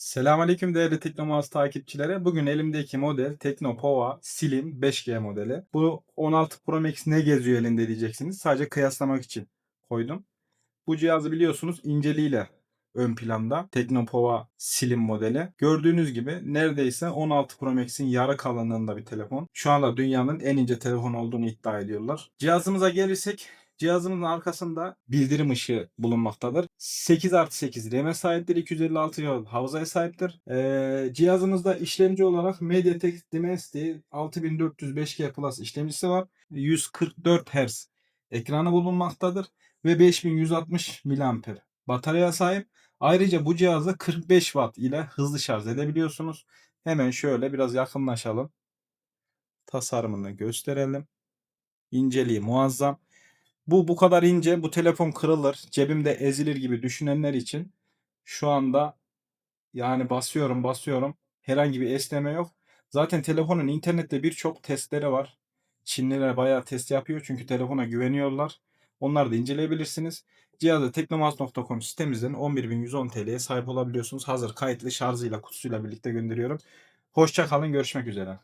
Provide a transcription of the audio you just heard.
Selamünaleyküm değerli Teknomaz takipçileri. Bugün elimdeki model Teknopova Slim 5G modeli. Bu 16 Pro Max ne geziyor elinde diyeceksiniz. Sadece kıyaslamak için koydum. Bu cihazı biliyorsunuz inceliğiyle ön planda Teknopova Slim modeli. Gördüğünüz gibi neredeyse 16 Pro Max'in yarı kalınlığında bir telefon. Şu anda dünyanın en ince telefon olduğunu iddia ediyorlar. Cihazımıza gelirsek Cihazımızın arkasında bildirim ışığı bulunmaktadır. 8 artı 8 RAM'e sahiptir. 256 GB hafızaya sahiptir. Ee, cihazımızda işlemci olarak MediaTek Dimensity 6400 5G Plus işlemcisi var. 144 Hz ekranı bulunmaktadır. Ve 5160 mAh bataryaya sahip. Ayrıca bu cihazı 45 Watt ile hızlı şarj edebiliyorsunuz. Hemen şöyle biraz yakınlaşalım. Tasarımını gösterelim. İnceliği muazzam. Bu bu kadar ince, bu telefon kırılır, cebimde ezilir gibi düşünenler için şu anda yani basıyorum basıyorum herhangi bir esneme yok. Zaten telefonun internette birçok testleri var. Çinliler bayağı test yapıyor çünkü telefona güveniyorlar. Onları da inceleyebilirsiniz. Cihazı teknomaz.com sitemizden 11.110 TL'ye sahip olabiliyorsunuz. Hazır kayıtlı şarjıyla kutusuyla birlikte gönderiyorum. Hoşça kalın görüşmek üzere.